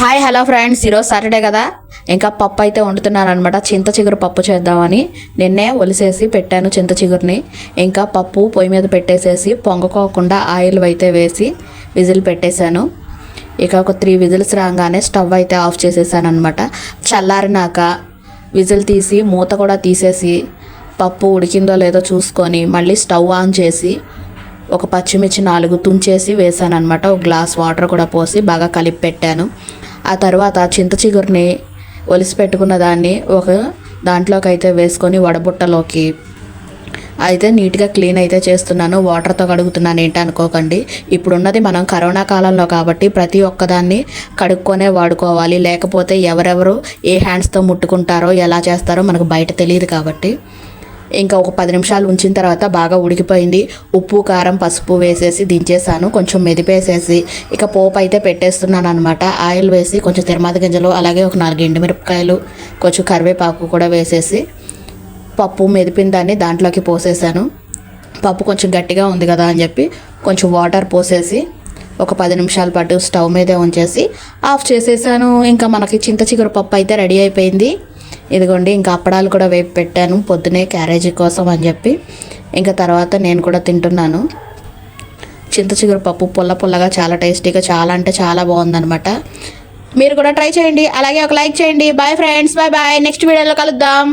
Hi hello friends ఈరోజు Saturday కదా. ఇంకా పప్పు అయితే వండుతున్నాను అనమాట చింత చిగురు పప్పు చేద్దామని నిన్నే ఒలిసేసి పెట్టాను చింత చిగురిని. ఇంకా పప్పు పొయ్యి మీద పెట్టేసేసి పొంగకోకుండా ఆయిల్ అయితే వేసి విజిల్ పెట్టేశాను. ఇక ఒక త్రీ విజిల్స్ రాగానే స్టవ్ అయితే ఆఫ్ చేసేసాను అనమాట చల్లారినాక విజిల్ తీసి మూత కూడా తీసేసి పప్పు ఉడికిందో లేదో చూసుకొని మళ్ళీ స్టవ్ ఆన్ చేసి ఒక పచ్చిమిర్చి నాలుగు తుంచేసి వేసాను అనమాట ఒక గ్లాస్ వాటర్ కూడా పోసి బాగా కలిపి పెట్టాను. ఆ తర్వాత చింత చిగురిని ఒలిసి పెట్టుకున్న దాన్ని ఒక దాంట్లోకి అయితే వేసుకొని వడబుట్టలోకి అయితే నీట్గా క్లీన్ అయితే చేస్తున్నాను. వాటర్తో కడుగుతున్నాను. ఏంటి అనుకోకండి. ఇప్పుడున్నది మనం కరోనా కాలంలో కాబట్టి ప్రతి ఒక్కదాన్ని కడుక్కొనే వాడుకోవాలి. లేకపోతే ఎవరెవరు ఏ హ్యాండ్స్తో ముట్టుకుంటారో ఎలా చేస్తారో మనకు బయట తెలియదు కాబట్టి. ఇంకా ఒక పది నిమిషాలు ఉంచిన తర్వాత బాగా ఉడికిపోయింది. ఉప్పు కారం పసుపు వేసేసి దించేసాను. కొంచెం మెదిపేసేసి ఇక పోపు అయితే పెట్టేస్తున్నాను అనమాట ఆయిల్ వేసి కొంచెం తిరుమతి గింజలు అలాగే ఒక నాలుగు ఎండుమిరపకాయలు కొంచెం కరివేపాకు కూడా వేసేసి పప్పు మెదిపిన దాన్ని దాంట్లోకి పోసేసాను. పప్పు కొంచెం గట్టిగా ఉంది కదా అని చెప్పి కొంచెం వాటర్ పోసేసి ఒక పది నిమిషాల పాటు స్టవ్ మీదే ఉంచేసి ఆఫ్ చేసేసాను. ఇంకా మనకి చింత చిగురు పప్పు అయితే రెడీ అయిపోయింది. ఇదిగోండి ఇంకా అప్పడాలు కూడా వేపి పెట్టాను. పొద్దునే క్యారేజీ కోసం అని చెప్పి. ఇంకా తర్వాత నేను కూడా తింటున్నాను. చింత చిగురు పప్పు పుల్ల పుల్లగా చాలా టేస్టీగా చాలా అంటే చాలా బాగుందనమాట మీరు కూడా ట్రై చేయండి. అలాగే ఒక లైక్ చేయండి. Bye friends bye bye next వీడియోలో కలుద్దాం.